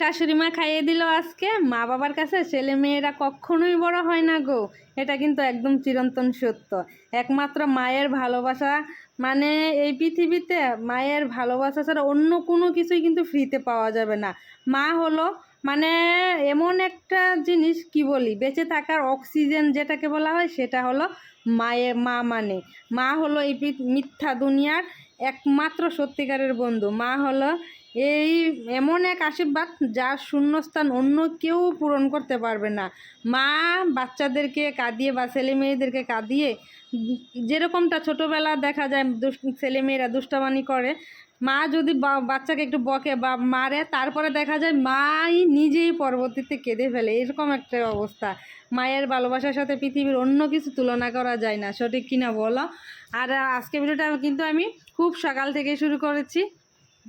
শাশুড়ি মা খাইয়ে দিল আজকে। মা বাবার কাছে ছেলে মেয়েরা কখনোই বড় হয় না গো। এটা কিন্তু একদম চিরন্তন সত্য। একমাত্র মায়ের ভালোবাসা। মানে এই পৃথিবীতে মায়ের ভালোবাসা ছাড়া অন্য কোনো কিছুই কিন্তু ফ্রিতে পাওয়া যাবে না। মা হলো মানে এমন একটা জিনিস, কি বলি, বেঁচে থাকার অক্সিজেন যেটাকে বলা হয়, সেটা হলো মায়ের মা মানে। মা হলো এই মিথ্যা দুনিয়ার একমাত্র সত্যিকারের বন্ধু। মা হলো এই এমন এক আশীর্বাদ যার শূন্যস্থান অন্য কেউ পূরণ করতে পারবে না। মা বাচ্চাদেরকে কাঁদিয়ে বা ছেলে মেয়েদেরকে কাঁদিয়ে যেরকমটা ছোটোবেলা দেখা যায় ছেলে মেয়েরা দুষ্টামানি করে, মা যদি বাচ্চাকে একটু বকে বা মারে, তারপরে দেখা যায় মাই নিজেই পরবর্তীতে কেঁদে ফেলে। এরকম একটা অবস্থা। মায়ের ভালোবাসার সাথে পৃথিবীর অন্য কিছু তুলনা করা যায় না। সঠিক কিনা বলো? আর আজকে ভিডিওটা কিন্তু আমি খুব সকাল থেকে শুরু করেছি।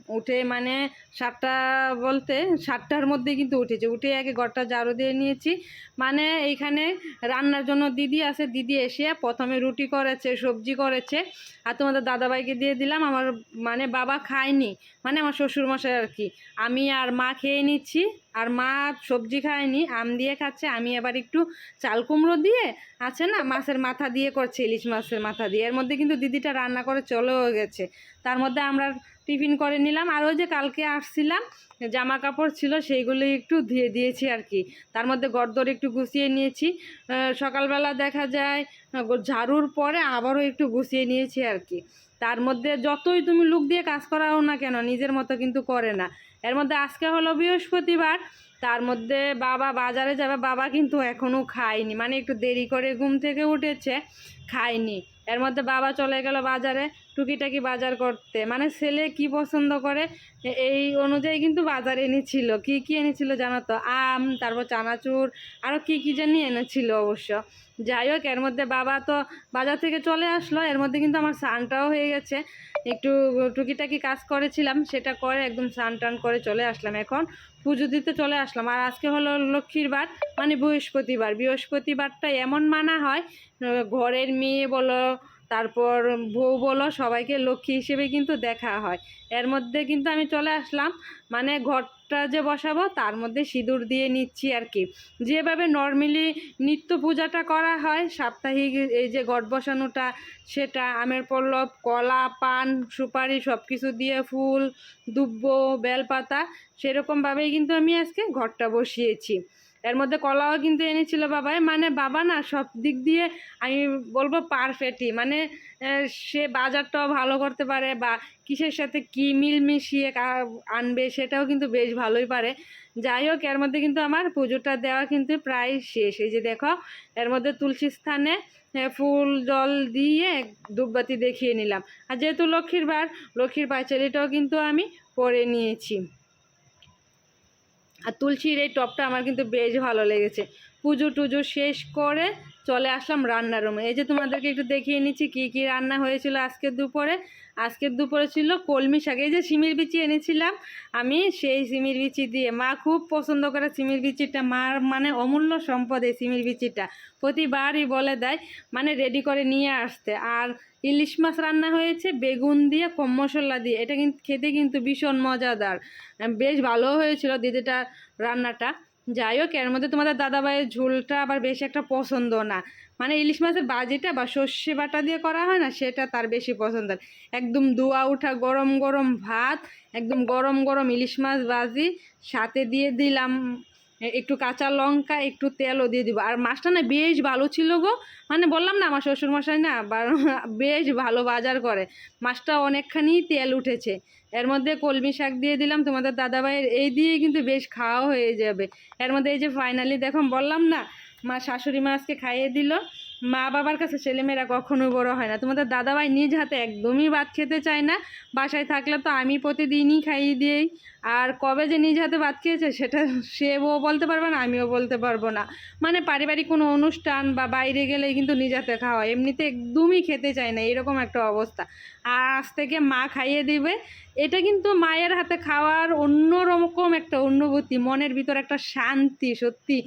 উঠে মানে সাতটা বলতে সাতটার মধ্যে কিন্তু উঠেছে। উঠে আগে ঘরটা ঝাড়ু দিয়ে নিয়েছি। মানে এইখানে রান্নার জন্য দিদি আছে। দিদি এসে প্রথমে রুটি করেছে, সবজি করেছে। আর তোমাদের দাদাভাইকে দিয়ে দিলাম। আমার মানে বাবা খায়নি। মানে আমার শ্বশুরমশাই আর কি। আমি আর মা খেয়ে নিচ্ছি। আর মা সবজি খায়নি, আম দিয়ে খাচ্ছে। আমি এবার একটু চাল কুমড়ো দিয়ে আছে না, মাছের মাথা দিয়ে করছে, ইলিশ মাছের মাথা দিয়ে। এর মধ্যে কিন্তু দিদিটা রান্না করে চলেও গেছে। তার মধ্যে আমরা টিফিন করে নিলাম। আর ওই যে কালকে আসছিলাম, জামা কাপড় ছিল সেইগুলো একটু ধুয়ে দিয়েছি আর কি। তার মধ্যে গরদর একটু গুছিয়ে নিয়েছি। সকালবেলা দেখা যায় ঝাড়ুর পরে আবারও একটু গুছিয়ে নিয়েছি আর কি। তার মধ্যে যতই তুমি লুক দিয়ে কাজ করাও না কেন, নিজের মতো কিন্তু করে না। এর মধ্যে আজকে হলো বৃহস্পতিবার, তার মধ্যে বাবা বাজারে যাবে, বাবা কিন্তু এখনও খায়নি। মানে একটু দেরি করে ঘুম থেকে উঠেছে, খায়নি। এর মধ্যে বাবা চলে গেল বাজারে টুকিটাকি বাজার করতে। মানে ছেলে কি পছন্দ করে? এই অনুযায়ী কিন্তু বাজার এনেছিল। কি কি এনেছিল জানো তো? আম, তারপর চানাচুর আরও কি কি জানি এনেছিল অবশ্য। যাই হোক, এর মধ্যে বাবা তো বাজার থেকে চলে আসলো, এর মধ্যে কিন্তু আমার স্নানটাও হয়ে গেছে। একটু টুকিটাকি কাজ করেছিলাম, সেটা করে একদম স্নান টান করে চলে আসলাম এখন। পুজো দিতে চলে আসলাম। আর আজকে হলো লক্ষ্মীর বার মানে বৃহস্পতিবার। বৃহস্পতিবারটা এমন মানা হয়, ঘরের মেয়ে বলো তারপর বউ বলো, সবাইকে লক্ষ্মী হিসেবে কিন্তু দেখা হয়। এর মধ্যে কিন্তু আমি চলে আসলাম মানে ঘরটা যে বসাবো তার মধ্যে সিঁদুর দিয়ে নিচ্ছি আর কি। যেভাবে নর্মালি নিত্য পূজাটা করা হয়, সাপ্তাহিক এই যে ঘট বসানোটা, সেটা আমের পল্লব, কলা, পান, সুপারি সব কিছু দিয়ে ফুল, দুব্ব, বেলপাতা, সেরকমভাবেই কিন্তু আমি আজকে ঘরটা বসিয়েছি। এর মধ্যে কলাও কিন্তু এনেছিল বাবাই। মানে বাবা না সব দিক দিয়ে আমি বলব পারফেক্টই মানে সে বাজারটাও ভালো করতে পারে বা কিসের সাথে কী মিল মিশিয়ে আনবে সেটাও কিন্তু বেশ ভালোই পারে। যাই হোক, এর মধ্যে কিন্তু আমার পুজোটা দেওয়া কিন্তু প্রায় শেষ। এই যে দেখো, এর মধ্যে তুলসী স্থানে ফুল, জল দিয়ে ধূপবাতি দেখিয়ে নিলাম। আর যেহেতু লক্ষ্মীর বার, লক্ষ্মীর পাঁচালিটাও কিন্তু আমি পরে নিয়েছি। আর তুলসীর এই টপটা আমার কিন্তু বেশ ভালো লেগেছে। পুজো টুজো শেষ করে চলে আসলাম রান্নার রুমে। এই যে তোমাদেরকে একটু দেখিয়ে নিচ্ছি কী কী রান্না হয়েছিল আজকের দুপুরে। আজকের দুপুরে ছিল কলমি শাক। এই যে সিমির বিচি এনেছিলাম আমি, সেই সিমির বিচি দিয়ে। মা খুব পছন্দ করে সিমির বিচিটা। মার মানে অমূল্য সম্পদ এই সিমির বিচিটা। প্রতিবারই বলে দেয় মানে রেডি করে নিয়ে আসতে। আর ইলিশ মাছ রান্না হয়েছে, বেগুন দিয়ে, কম মশলা দিয়ে। এটা কিন্তু খেতে কিন্তু ভীষণ মজাদার। বেশ ভালো হয়েছিল দিদিটা রান্নাটা। যাই হোক এর মধ্যে তোমাদের দাদাভাইয়ের ঝোলটা আবার বেশি একটা পছন্দ না। মানে ইলিশ মাছের বাজিটা বা সর্ষে বাটা দিয়ে করা হয় না, সেটা তার বেশি পছন্দ একদম ধোয়া উঠা গরম গরম ভাত, একদম গরম গরম ইলিশ মাছ বাজি, সাথে দিয়ে দিলাম একটু কাঁচা লঙ্কা, একটু তেলও দিয়ে দিব। আর মাছটা না বেশ ভালো ছিল গো। মানে বললাম না আমার শ্বশুরমশাই না বেশ ভালো বাজার করে। মাছটা অনেকখানি তেল উঠেছে। এর মধ্যে কলমি শাক দিয়ে দিলাম। তোমাদের দাদাভাইয়ের এই দিয়ে কিন্তু বেশ খাওয়া হয়ে যাবে। এর মধ্যে এই যে ফাইনালি দেখো বললাম না, মা শাশুড়ি মা আজকে খাইয়ে দিল। মা বাবার কাছে ছেলেমেয়েরা কখনো বড় হয় না। তোমাদের দাদাভাই নিজ হাতে একদমই ভাত খেতে চায় না। বাসায় থাকলে তো আমি প্রতিদিনই খাইয়ে দিই। আর কবে যে নিজ হাতে ভাত খেয়েছে সেটা সেও বলতে পারবে না, আমিও বলতে পারব না। মানে পারিবারিক কোনো অনুষ্ঠান বা বাইরে গেলে কিন্তু নিজ হাতে খাওয়া এমনিতে একদমই খেতে চায় না, এরকম একটা অবস্থা। আর আজ থেকে মা খাইয়ে দিবে। এটা কিন্তু মায়ের হাতে খাওয়ার অন্যরকম একটা অনুভূতি, মনের ভিতর একটা শান্তি, সত্যি।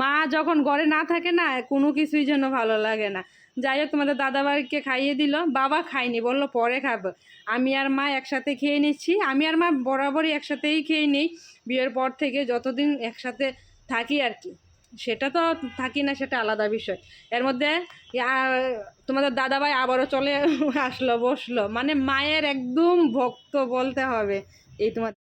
মা যখন ঘরে না থাকে না, কোনো কিছুই যেন ভালো লাগে না। যাই হোক, তোমাদের দাদাভাইকে খাইয়ে দিল, বাবা খায়নি, বলল পরে খাব। আমি আর মা একসাথে খেয়ে নিচ্ছি, আমি আর মা বরাবরই একসাথেই খেয়ে নিই। বিয়ের পর থেকে যতদিন একসাথে থাকি আর কি, সেটা তো থাকি না, সেটা আলাদা বিষয়। এর মধ্যে তোমাদের দাদাভাই আবারও চলে আসলো, বসল। মানে মায়ের একদম ভক্ত বলতে হবে। এই তোমার